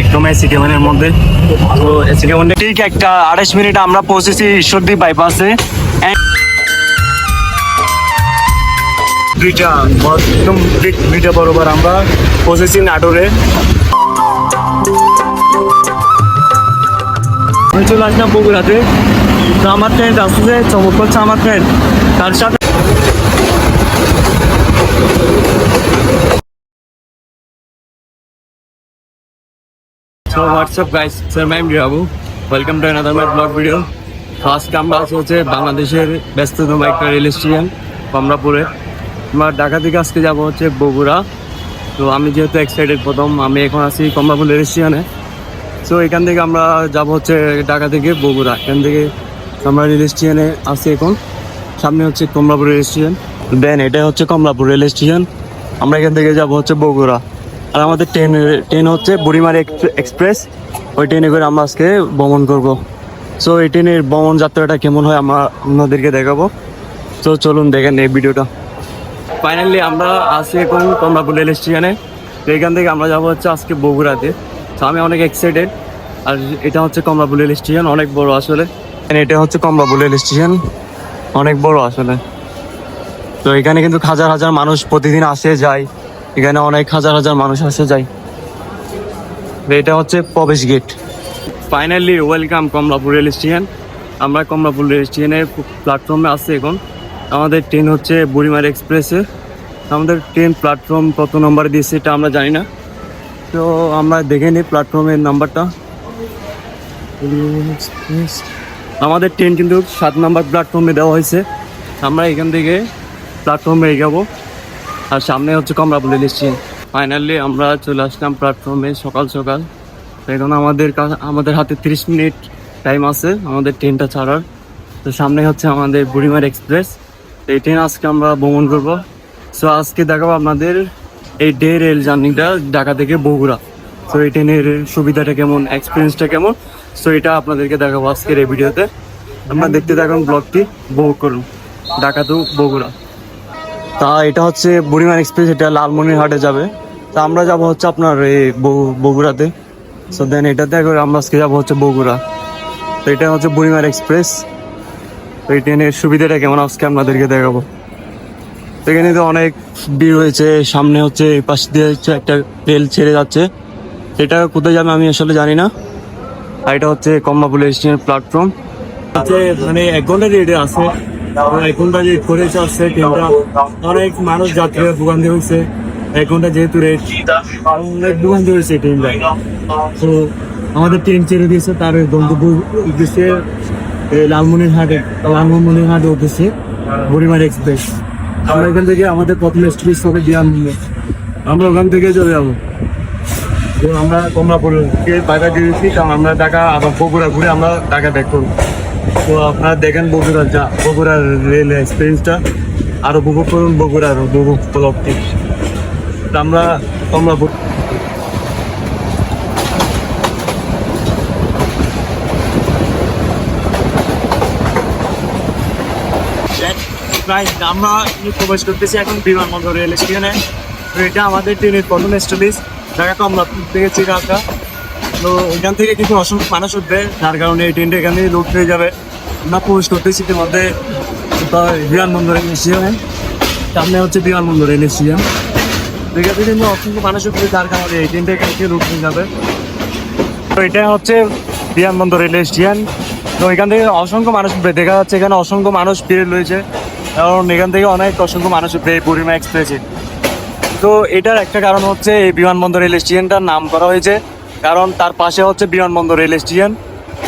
একদম এসি কেবিনের মধ্যে। তো এসি কেবিনে ঠিক একটা আড়াইশ মিনিট আমরা পৌঁছেছি ঈশ্বরদী বাইপাসে দুইটা, একদম দুইটা বরাবর আমরা পৌঁছেছি নাটোরে। আমি চলে আসলাম বগুড়াতে। তো আমার ট্রেন আসছে চমক করছে আমার ট্রেন তার সাথে Up guys? Sir, I'm Abu. Welcome to another my vlog video. তো আজকে আমরা আছি হচ্ছে বাংলাদেশের ব্যস্ততম একটা রেল স্টেশন কমলাপুরে। আমরা ঢাকা থেকে আজকে যাব হচ্ছে বগুড়া। তো আমি যেহেতু এক্সাইটেড প্রথম আমি এখন আছি কমলাপুর রেল স্টেশনে সো এখান থেকে আমরা যাব হচ্ছে ঢাকা থেকে বগুড়া। এখান থেকে আমরা রেল স্টেশনে আছি এখন। সামনে হচ্ছে কমলাপুর রেল স্টেশন দেন এটা হচ্ছে কমলাপুর রেল স্টেশন আমরা এখান থেকে যাব হচ্ছে বগুড়া। আর আমাদের ট্রেন ট্রেন হচ্ছে বুড়িমারি এক্সপ্রেস ওই ট্রেনে করে আমরা আজকে ভ্রমণ করব। সো এই ট্রেনের ভ্রমণ যাত্রাটা কেমন হয় আমরা আপনাদেরকে দেখাবো। তো চলুন দেখেন এই ভিডিওটা। ফাইনালি আমরা আছি এখন কমলাপুর রেল স্টেশনে। তো এখান থেকে আমরা যাব হচ্ছে আজকে বগুড়াতে। তো আমি অনেক এক্সাইটেড আর এটা হচ্ছে কমলাপুর রেল স্টেশন, অনেক বড় আসলে। এটা হচ্ছে কমলাপুর রেল স্টেশন, অনেক বড় আসলে। তো এখানে কিন্তু হাজার হাজার মানুষ প্রতিদিন আসে, যায়। এখানে অনেক হাজার হাজার মানুষ আসে যায় এটা হচ্ছে প্রবেশ gate. Finally welcome Kamalapur rail station. আমরা কমলাপুর রেল স্টেশনের প্ল্যাটফর্মে আসছি এখন। আমাদের ট্রেন হচ্ছে বুড়িমার এক্সপ্রেসে। আমাদের ট্রেন প্ল্যাটফর্ম কত নম্বর দিয়েছে এটা আমরা জানি না। তো আমরা দেখে নিই প্ল্যাটফর্মের নাম্বারটা। আমাদের ট্রেন কিন্তু সাত নম্বর প্ল্যাটফর্মে দেওয়া হয়েছে। আমরা এখান থেকে প্ল্যাটফর্মে এগাবো। আর সামনে হচ্ছে কমলাপুর রেল স্টেশন ফাইনালি আমরা চলে আসলাম প্ল্যাটফর্মে সকাল সকাল। এখন আমাদের আমাদের হাতে তিরিশ মিনিট টাইম আছে আমাদের ট্রেনটা ছাড়ার। তো সামনে হচ্ছে আমাদের বুড়িমার এক্সপ্রেস এই ট্রেন আজকে আমরা ভ্রমণ করব। সো আজকে দেখাবো আপনাদের এই ডে রেল জার্নিটা ঢাকা থেকে বগুড়া। তো এই ট্রেনের সুবিধাটা কেমন এক্সপিরিয়েন্সটা কেমন? সো এটা আপনাদেরকে দেখাবো আজকের এই ভিডিওতে। আপনারা দেখতে থাকুন ব্লগটি উপভোগ করুন। ঢাকা টু বগুড়া। তা এটা হচ্ছে বুড়িমান এক্সপ্রেস এটা লালমনিরহাটে যাবে। তা আমরা যাব হচ্ছে আপনার এই বগু- বগুড়াতে। সো দেন এটাতে করে আমরা আজকে যাব হচ্ছে বগুড়া। তো এটা হচ্ছে বুড়িমার এক্সপ্রেস তো এই ট্রেনের সুবিধাটা কেমন? আজকে আপনাদেরকে দেখাবো। তো এখানে তো অনেক ভিড় হয়েছে। সামনে হচ্ছে এই পাশ দিয়ে হচ্ছে একটা রেল ছেড়ে যাচ্ছে। এটা কোথায় যাবে আমি আসলে জানি না। আর এটা হচ্ছে কমলাপুর স্টেশনের প্ল্যাটফর্ম মানে এক ঘণ্টা রেটে আছে। আসছে ট্রেনটা অনেক মানুষ ভোগান্তি হয়েছে। যেহেতু রেট অনেক ভোগান্তি হয়েছে ট্রেনটা তো আমাদের ট্রেন ছেড়ে দিয়েছে, তার গন্তব্য উদ্দেশ্যে লালমনির হাটে উদ্দেশ্যে এক্সপ্রেস আমরা এখান থেকে আমাদের প্রথম হবে আমরা ওখান থেকে চলে যাব। আমরা কমলাপুরকে টাকা দিয়েছি কারণ আমরা টাকা আবার বগুড়া ঘুরে আমরা টাকা ব্যাক করব। তো আপনারা দেখেন বগুড়া যা, বগুড়ার রেল এক্সপিরিয়েন্সটা আরও উপভোগ করুন বগুড়ার উপভোগ তো আমরা কমলাপুর প্রায় আমরা প্রবেশ করতেছি এখন বিমানবন্দর রেল স্টেশনে তো এটা আমাদের ট্রেনের প্রথম স্টপেজ ঢাকা কমলাপুর থেকে চিরাকা তো এখান থেকে কিছু অসংখ্য মানুষ উঠবে, যার কারণে এই ট্রেনটা এখানে লুট হয়ে যাবে। আমরা প্রবেশ করতেছি ইতিমধ্যে বিমানবন্দর রেল সামনে হচ্ছে বিমানবন্দর তো এখান থেকে কিন্তু অসংখ্য মানুষ উঠবে, যার কারণে এই ট্রেনটা এখান থেকে লুট হয়ে যাবে। তো এটা হচ্ছে বিমানবন্দর রেল স্টেশন তো এখান থেকে অসংখ্য মানুষ উঠবে। দেখা যাচ্ছে এখানে অসংখ্য মানুষ ভিড় রয়েছে। কারণ এখান থেকে অনেক অসংখ্য মানুষ উঠবে এই বুড়িমা এক্সপ্রেসে তো এটার একটা কারণ হচ্ছে এই বিমানবন্দর রেল স্টেশনটার নাম করা হয়েছে। কারণ তার পাশে হচ্ছে বিমানবন্দর রেল স্টেশন।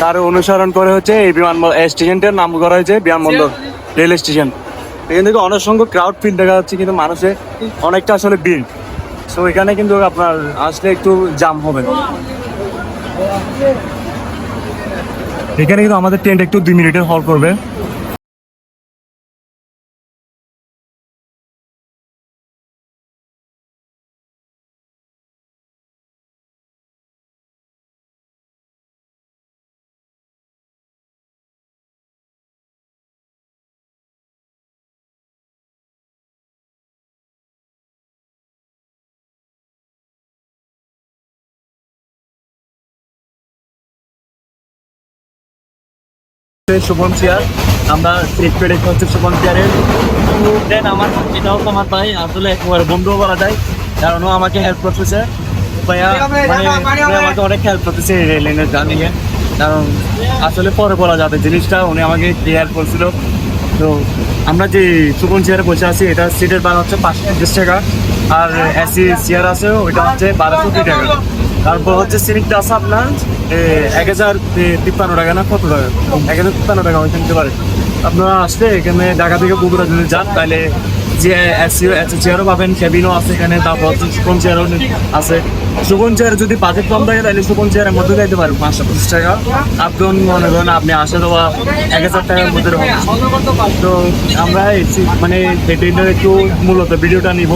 তার অনুসরণ করে হচ্ছে এই বিমান স্টেশনটার নাম করা হয়েছে বিমানবন্দর রেল স্টেশন। এখান থেকে অনেক সংখ্যক ক্রাউড ফিল দেখা যাচ্ছে, কিন্তু মানুষের অনেকটা আসলে ভিড়। সো এখানে কিন্তু আপনার আসলে একটু জাম হবে। এখানে কিন্তু আমাদের ট্রেনটা একটু দুই মিনিটের হল করবে। শুভম চেয়ার আমরা করে দেখতে হচ্ছে শুভম চেয়ারের দেন আমার এটা হচ্ছে আমার ভাই আসলে একেবারে বন্ধুও বলা যায় কারণ ও আমাকে হেল্প করতেছে। ভাইয়া মানে আমাকে অনেক হেল্প করতেছে এই রেল লাইনের জার্নিংয়ে কারণ আসলে পরে বলা যাবে জিনিসটা উনি আমাকে হেল্প করছিল। তো আমরা যে সুপন চেয়ারে বসে আছি এটা সিটের ভাড়া হচ্ছে পাঁচশো পঞ্চাশ টাকা। আর এসি চেয়ার আছে ওইটা হচ্ছে বারোশো টাকা। তারপর হচ্ছে সিলিংটা আছে আপনার এক হাজার তিপ্পান্ন টাকা না কত টাকা? এক হাজার তিপ্পান্ন টাকা ওইখানে নিতে পারে। আপনারা আসলে এখানে ঢাকা থেকে বগুড়া যদি যান, তাহলে যে এসি এসি চেয়ারও পাবেন কেবিনও আছে এখানে, তারপর হচ্ছে সুপন চেয়ারও আছে। সুপন চেয়ার যদি বাজেট কম থাকে, তাহলে সুপন চেয়ারের মধ্যে দিতে পারেন পাঁচশো পঁচিশ টাকা। আপনি মনে করেন আপনি আসে দেওয়া এক হাজার টাকার মধ্যে তো আমরা মানে একটু মূলত ভিডিওটা নিব।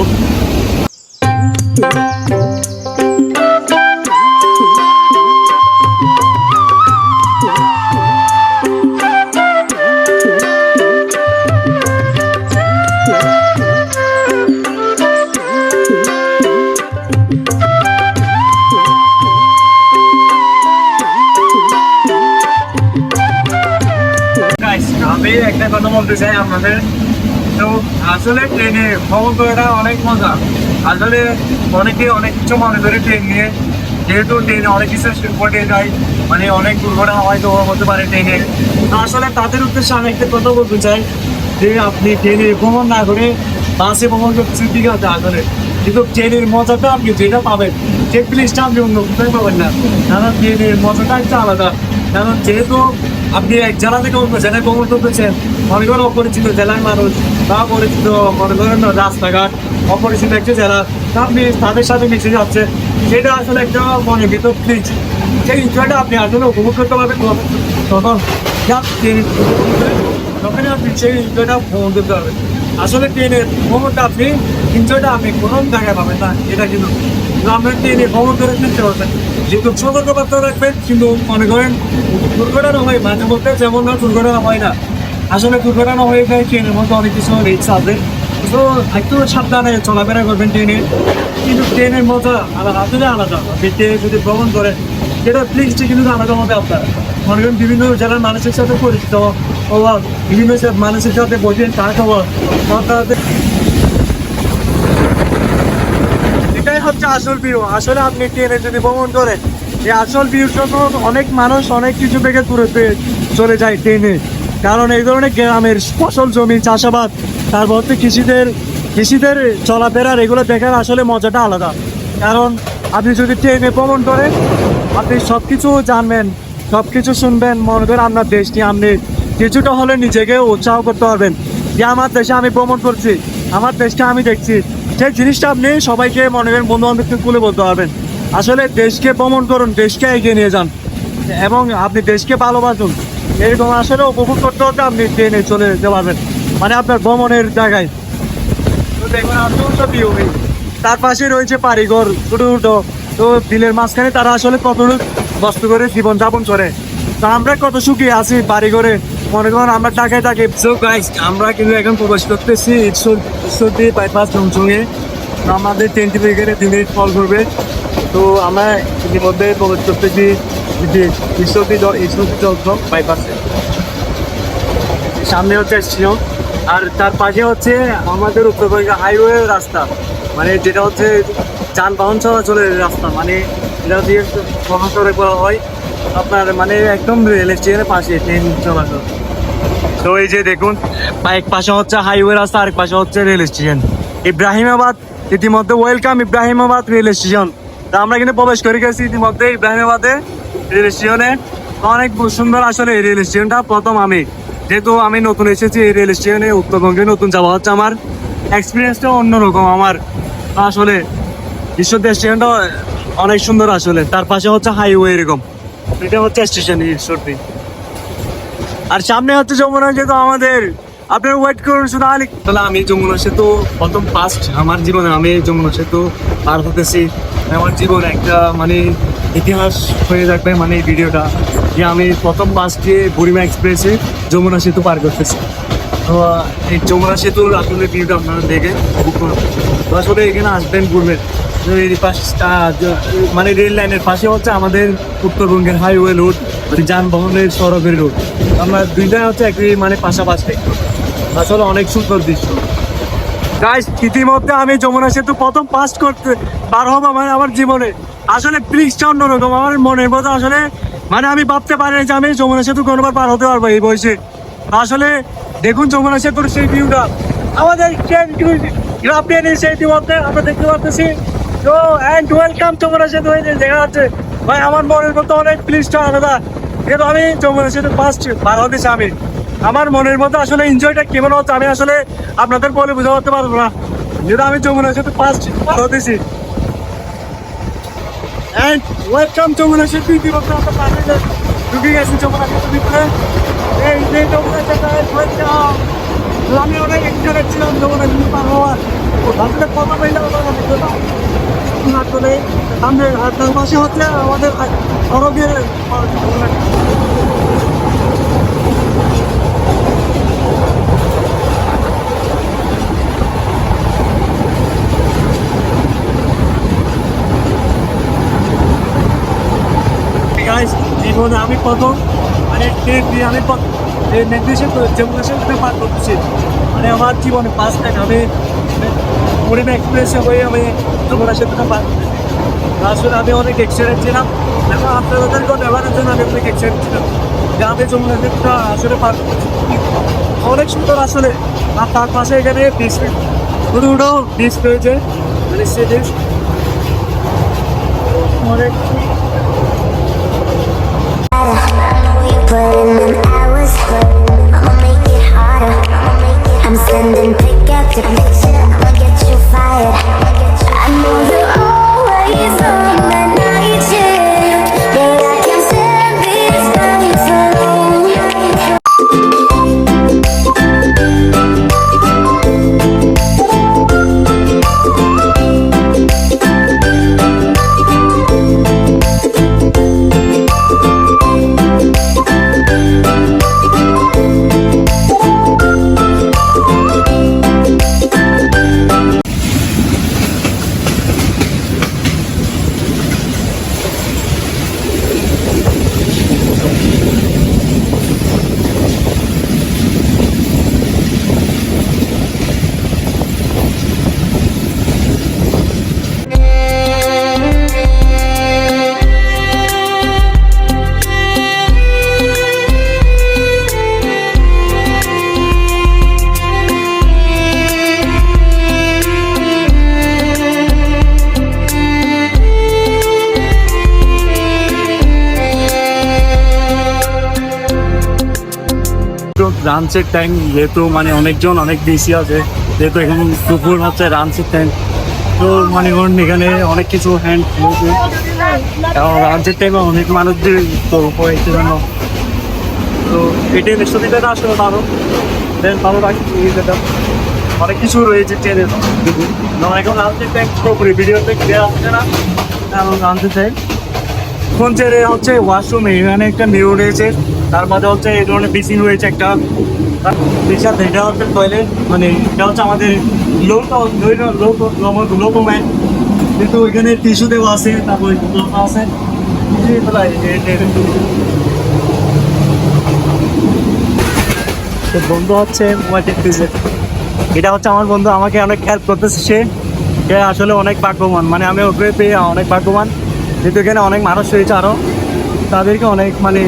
বলতে চাই আপনাদের। তো আসলে ট্রেনে ভ্রমণ করাটা অনেক মজা। আসলে অনেকে অনেক কিছু মনে করে ট্রেন নিয়ে। যেহেতু ট্রেনে অনেক কিছু ঘটে যায় মানে অনেক দুর্ঘটনা হয়তো হতে পারে ট্রেনে। তো আসলে তাদের উদ্দেশ্যে আমি একটা কথা বলতে চাই যে আপনি ট্রেনে ভ্রমণ না করে বাসে ভ্রমণ করতেছেন, ঠিক আছে আসলে। কিন্তু ট্রেনের মজাটা আপনি যেটা পাবেন, যে জিনিসটা আপনি অন্য কোথায় পাবেন না। কারণ ট্রেনের মজাটা একটা আলাদা। কারণ যেহেতু আপনি এক জেলা থেকে অন্য জেলায় ভ্রমণ করতেছেন মনে অপরিচিত জেলার মানুষ বা পরিচিত মনে করেন রাস্তাঘাট, অপরিচিত একটা জেলা আপনি তাদের সাথে মিশে যাচ্ছে। সেটা আসলে একটা মনে ভিতর প্লিজ সেই এনজয়টা আপনি আসলে উপভোগ করতে পারবেন তখন- তখনই আপনি সেই এনজয়টা ভ্রমণ করতে পারবেন। আসলে ট্রেনের ভ্রমণটা আপনি এনজয়টা আপনি কোনো জায়গায় পাবেন না, এটা কিন্তু আমরা ট্রেনে ভ্রমণ করে ফিরতে পারবেন যেহেতু সতর্কবার্তা রাখবেন, কিন্তু মনে করেন দুর্ঘটনা হয়, মাঝে মধ্যে যেমন দুর্ঘটনা হয় না। আসলে দুর্ঘটনা হয়ে যায় ট্রেনের মধ্যে, অনেক কিছু রিক্স আছে। তো একটু সাবধানে চলাফেরা করবেন ট্রেনে। কিন্তু ট্রেনের মজা আলাদা, আসলে আলাদা। ট্রেনে যদি ভ্রমণ করেন, সেটা প্লিজটি কিন্তু আলাদা মতো আপনার। মনে করেন বিভিন্ন জেলার মানুষের সাথে পরিচিত হওয়া, বিভিন্ন মানুষের সাথে বসে চা খাওয়া তাদের এটাই হচ্ছে আসল ভিউ আসলে আপনি ট্রেনে যদি ভ্রমণ করেন, এই আসল ভিউর জন্য অনেক মানুষ অনেক কিছু থেকে দূরে চলে যায় ট্রেনে। কারণ এই ধরনের গ্রামের ফসল জমি, চাষাবাদ, তারপর হচ্ছে কৃষিদের কৃষিদের চলাফেরার এগুলো দেখার আসলে মজাটা আলাদা। কারণ আপনি যদি ট্রেনে ভ্রমণ করেন, আপনি সব কিছু জানবেন সব কিছু শুনবেন, মনে করেন আপনার দেশ নিয়ে আপনি কিছুটা হলে নিজেকে উৎসাহ করতে পারবেন যে আমার দেশে আমি ভ্রমণ করছি, আমার দেশটা আমি দেখছি। সেই জিনিসটা আপনি সবাইকে মনে করেন বন্ধু বান্ধবকে খুলে বলতে পারবেন। আসলে দেশকে ভ্রমণ করুন, দেশকে এগিয়ে নিয়ে যান। এবং আপনি দেশকে ভালোবাসুন। এরকম আসলে উপভোগ করতে হতে আপনি ট্রেনে চলে যেতে পারবেন। মানে আপনার ভ্রমণের জায়গায়। তো এই। তার পাশে রয়েছে বাড়িঘর, ছোটো ছোটো। তো বিলের মাঝখানে তারা আসলে কত কষ্ট করে জীবনযাপন করে। তো আমরা কত সুখী আছি বাড়িঘরে। মনে করেন, আমরা টাকায় গাইস আমরা কিন্তু এখন প্রবেশ করতেছি ঈশ্বরদী বাইপাস তো আমাদের ট্রেনটি এখানে তিন মিনিট কল করবে। তো আমরা ইতিমধ্যে প্রবেশ করতেছি। যে জ- ঈশ্বরদী বাইপাসে সামনে হচ্ছে স্টেশন আর তার পাশে হচ্ছে আমাদের উত্তরবঙ্গ হাইওয়ে রাস্তা। মানে যেটা হচ্ছে যানবাহন চলাচলের রাস্তা মানে এটা দিয়ে চলাচলে করা হয়। আপনার মানে একদম রেল স্টেশনের পাশে ট্রেন চলাচল। তো এই যে দেখুন, এক পাশে হচ্ছে হাইওয়ে রাস্তা, আরেক পাশে হচ্ছে রেল স্টেশন ইব্রাহিমাবাদ, ইতিমধ্যে ওয়েলকাম ইব্রাহিমাবাদ রেল স্টেশন তা আমরা কিন্তু প্রবেশ করে গেছি ইতিমধ্যে ইব্রাহিমাবাদে। রেল স্টেশনে। অনেক সুন্দর আসলে এই রেল স্টেশনটা। প্রথম আমি, যেহেতু আমি নতুন এসেছি, এই রেল স্টেশনে উত্তরবঙ্গে নতুন যাওয়া হচ্ছে আমার। এক্সপিরিয়েন্সটা অন্যরকম আমার। আসলে ঈশ্বর স্টেশনটা অনেক সুন্দর আসলে। তার পাশে হচ্ছে হাইওয়ে এরকম। এটা হচ্ছে স্টেশন ঈশ্বরদী আর সামনে হচ্ছে যমুনা, যেহেতু আমাদের আপনার ওয়েট করুন, শুধু আলি তাহলে আমি যমুনা সেতু, প্রথম ফার্স্ট আমার জীবনে আমি যমুনা সেতু পার হতেছি। আমার জীবন একটা মানে ইতিহাস হয়ে থাকবে মানে এই ভিডিওটা যে আমি প্রথম ফার্স্টে বুড়িমা এক্সপ্রেসে যমুনা সেতু পার করতেছি। তো, এই যমুনা সেতুর আসলে ভিউটা আপনারা দেখে বুক করুন তো আসলে এখানে আসবেন ঘুরবেন মানে রেল লাইনের পাশে হচ্ছে আমাদের উত্তরবঙ্গের হাইওয়ে রোড মানে যানবাহনের সড়কের রোড আমরা দুইটাই হচ্ছে একই মানে পাশাপাশি। আসলে অনেক সুন্দর দৃশ্য। গাইস ইতিমধ্যে আমি যমুনা সেতু প্রথম পাস করতে পার হব মানে আমার জীবনে। আসলে ব্রিজটা অন্যরকম আমার মনের মতো আসলে মানে আমি ভাবতে পারি যে আমি যমুনা সেতু কোনোবার পার হতে পারব এই বয়সে। আসলে দেখুন যমুনা সেতুর সেই ভিউটা আমাদের ট্রেন সেই ইতিমধ্যে আমরা দেখতে পাচ্ছি তো অ্যান্ড ওয়েলকাম যমুনা সেতু দেখা যাচ্ছে, ভাই, আমার মনের মতো অনেক ব্রিজটা আলাদা কিন্তু আমি সেতু ফার্স্ট হতেছি আমি। আমার মনের মধ্যে আসলে এনজয়টা কেমন হচ্ছে আমি আসলে আপনাদের বলে বুঝতে পারতে পারব না। যেহেতু আমি সাথে ফার্স্ট হতেছি অ্যান্ড ওয়েলকাম আমরা পাশে ঢুকে গেছি সাথে ভিতরে এই যে ওয়েলকাম আমি অনেক এক্সাইটেড ছিলাম সাথে পার হওয়ার। আসলে কথা পাইলে আমার সামনে আর তার পাশে হচ্ছে আমাদের সড়কের জীবনে আমি প্রথম মানে ট্রেন দিয়ে আমি নির্দেশে যমুনা সেতুতে পার করতেছি মানে আমার জীবনে পাঁচ টাইম আমি পরিম এক্সপ্রেসে হয়ে আমি যমুনা সেতুটা পার আসলে আমি অনেক এক্সাইটেড ছিলাম। এবং আপনাদেরকেও ব্যবহারের জন্য আমি অনেক এক্সাইটেড ছিলাম। যে আমি যমুনা সেতুটা আসলে পার অনেক সুন্দর আসলে। আর তার পাশে এখানে বিচ দুটো দুটো বিচ রয়েছে মানে সে ডিস অনেক লাঞ্চের টাইম যেহেতু মানে অনেকজন, অনেক বেশি আছে, যেহেতু এখন দুপুর হচ্ছে লাঞ্চের টাইম তো মানে ধরুন এখানে অনেক কিছু হ্যান্ড এবং লাঞ্চের টাইমে অনেক মানুষদের তো হয়েছে জন্য তো এটাই সুবিধাটা আসলে ভালো। দেন ভালো সুবিধাটা অনেক কিছু রয়েছে ট্রেনের এখন লাঞ্চের টাইম পুরোপুরি ভিডিওতে দেওয়া হচ্ছে না। এবং লাঞ্চের টাইম কোন হচ্ছে ওয়াশরুম এখানে একটা মিরর রয়েছে। তার মধ্যে হচ্ছে এই ধরনের বেসিন রয়েছে একটা। বিশাল এটা হচ্ছে টয়লেট মানে এটা হচ্ছে আমাদের লোক লোক ম্যান কিন্তু ওইখানে টিস্যু দেওয়া আছে, তারপর আছে। বন্ধু হচ্ছে এটা হচ্ছে আমার বন্ধু, আমাকে অনেক হেল্প করতেছে সে। আসলে অনেক ভাগ্যবান মানে আমি ওকে পেয়ে অনেক ভাগ্যবান। যেহেতু এখানে অনেক মানুষ রয়েছে আরও তাদেরকে অনেক মানে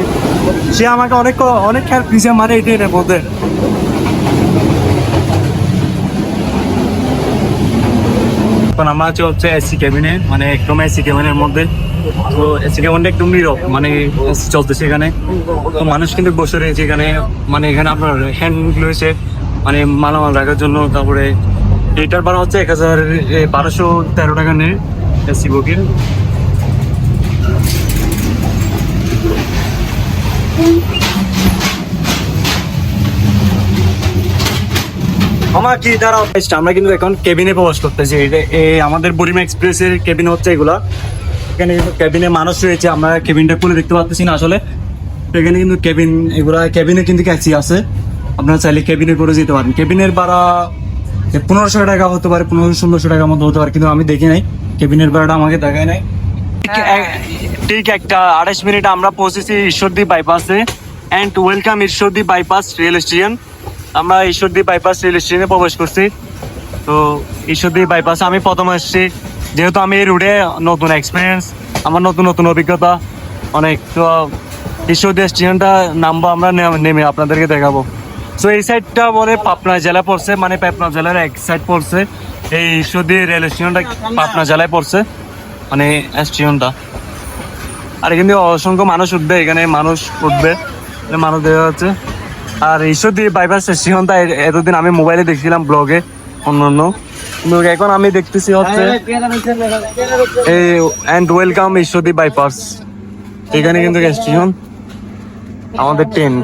সে আমাকে অনেক অনেক হেল্প দিয়েছে মানে এই ট্রেনের মধ্যে এখন আমরা আছি হচ্ছে এসি ক্যাবিনে মানে একদম এসি ক্যাবিনের মধ্যে। তো এসি ক্যাবিনটা একদম নীরব মানে AC চলতেছে এখানে। তো মানুষ কিন্তু বসে রয়েছে এখানে মানে এখানে আপনার হ্যান্ড রয়েছে মানে মালামাল রাখার জন্য, তারপরে এটার ভাড়া হচ্ছে এক হাজার বারোশো তেরো টাকা নেয় এসি বগির আমার কি, দাঁড়াও আমরা কিন্তু এখন কেবিনে প্রবেশ করতেছি। আমাদের বরিমা এক্সপ্রেসের কেবিন হচ্ছে এগুলা। এখানে কিন্তু কেবিনে মানুষ রয়েছে, আমরা কেবিনটা খুলে দেখতে পাচ্ছি না আসলে। এখানে কিন্তু কেবিন এগুলা কেবিনে কিন্তু ক্যাচি আছে। আপনারা চাইলে কেবিনে করে যেতে পারেন। কেবিনের ভাড়া পনেরোশো টাকা হতে পারে, পনেরোশো, ষোলোশো টাকার মতো হতে পারে, কিন্তু আমি দেখি নাই। কেবিনের ভাড়াটা আমাকে দেখায় নাই। ঠিক এক- ঠিক একটা আড়াইশ মিনিট আমরা পৌঁছেছি Ishwardi বাইপাসে and welcome Ishwardi bypass rail station. আমরা ঈশ্বরদী বাইপাস রেল স্টেশনে প্রবেশ করছি। তো ঈশ্বরদী বাইপাস আমি প্রথম এসেছি যেহেতু আমি এই রুটে নতুন এক্সপিরিয়েন্স আমার নতুন নতুন অভিজ্ঞতা অনেক তো ঈশ্বরদী স্টেশনটা নামবো আমরা নেমে আপনাদেরকে দেখাবো। সো এই সাইডটা বলে পাবনা জেলা পড়ছে মানে পাবনা জেলার এক সাইড পড়ছে। এই ঈশ্বরদী রেল স্টেশনটা পাবনা জেলায় পড়ছে। মানে স্টেশনটা আর এখানে অসংখ্য মানুষ উঠবে, এখানে মানুষ উঠবে। মানুষ দেখা যাচ্ছে। আর ঈশ্বরদী বাইপাস স্টেশনটা এতদিন আমি মোবাইলে দেখছিলাম ব্লগে অন্য অন্য কিন্তু এখন আমি দেখতেছি হচ্ছে, এই অ্যান্ড ওয়েলকাম ঈশ্বরদী বাইপাস এখানে কিন্তু স্টেশন আমাদের ট্রেন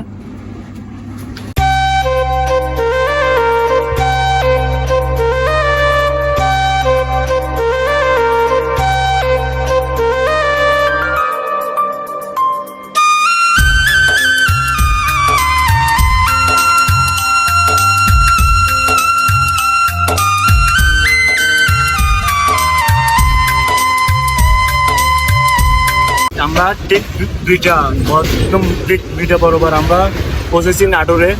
ঠিক দুইটা একদম দুইটা বরাবর আমরা পৌঁছেছি নাটোরে।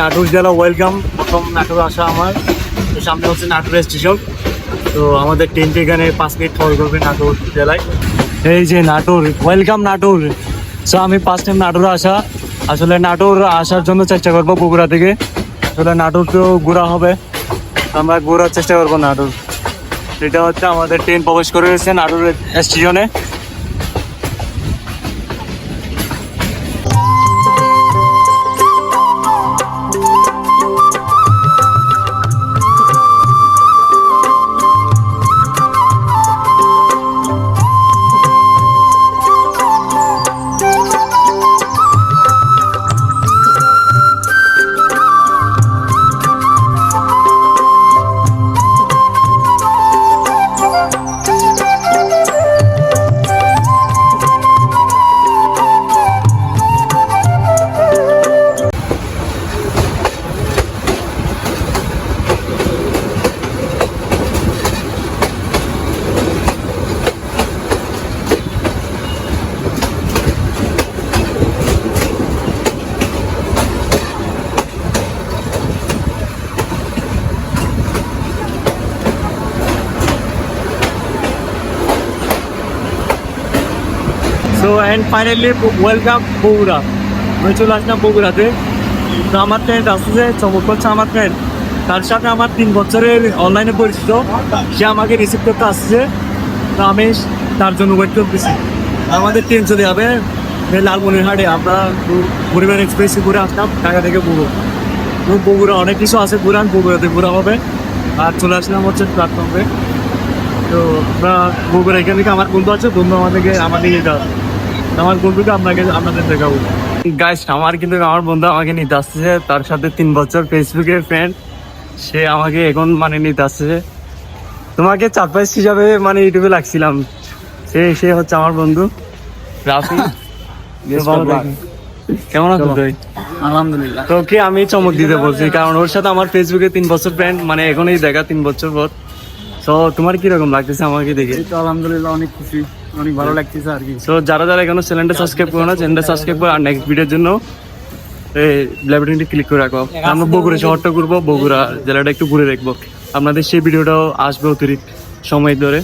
নাটোর জেলা ওয়েলকাম প্রথম নাটোর আসা আমার। তো সামনে হচ্ছে নাটোর স্টেশন। তো আমাদের ট্রেনটি এখানে পাঁচ মিনিট ফল করবে নাটোর জেলায়। এই যে নাটোর ওয়েলকাম নাটোর। সো আমি ফার্স্ট টাইম নাটোরে আসা। আসলে নাটোর আসার জন্য চেষ্টা করব বগুড়া থেকে। আসলে নাটোর তো ঘোরা হবে। আমরা ঘোরার চেষ্টা করব নাটোর। এটা হচ্ছে আমাদের ট্রেন প্রবেশ করে গেছে নাটোর স্টেশনে। Finally welcome Bogura. আমি চলে আসলাম বগুড়াতে। তো আমার ট্রেন আসছে চমক করছে আমার ট্রেন তার সাথে আমার তিন বছরের অনলাইনে পরিচিত। সে আমাকে রিসিভ করতে আসছে। তো আমি তার জন্য ওয়েট করতেছি। আমাদের ট্রেন চলে যাবে। লালমনিরহাটে আমরা পরিবার এক্সপ্রেস ঘুরে আসলাম ঢাকা থেকে বগুড়া। বগুড়া অনেক কিছু আছে ঘুরান বগুড়াতে ঘোরা হবে। আর চলে আসলাম হচ্ছে প্ল্যাটফর্মে তো আমরা বগুড়া এখান থেকে আমার বন্ধু আছে, বন্ধু আমাদেরকে, আমাদের যাবে আমার বন্ধুকে আপনাকে আপনাদের দেখাবো। গাইস আমার কিন্তু আমার বন্ধু আমাকে নিতে আসতেছে। তার সাথে তিন বছর ফেসবুকে ফ্রেন্ড সে আমাকে এখন মানে নিতে আসতেছে। তোমাকে চারপাশ হিসাবে মানে ইউটিউবে লাগছিলাম সে সে হচ্ছে আমার বন্ধু। রাফি কেমন আছো তুই? আলহামদুলিল্লাহ। তোকে আমি চমক দিতে বলছি কারণ ওর সাথে আমার ফেসবুকে তিন বছর ফ্রেন্ড মানে এখনই দেখা তিন বছর পর। তো তোমার কীরকম লাগতেছে আমাকে দেখে? তো আলহামদুলিল্লাহ অনেক খুশি। অনেক ভালো লাগতেছে আর কি। সো যারা যারা এখনও চ্যানেলটা সাবস্ক্রাইব করো না চ্যানেলটা সাবস্ক্রাইব করো আর নেক্সট ভিডিওর জন্য, এই ক্লিক করে রাখো। আমরা বগুড়া শহরটা ঘুরবো, বগুড়া জেলাটা একটু ঘুরে রাখব আপনাদের সেই ভিডিওটাও আসবে অতিরিক্ত সময় ধরে।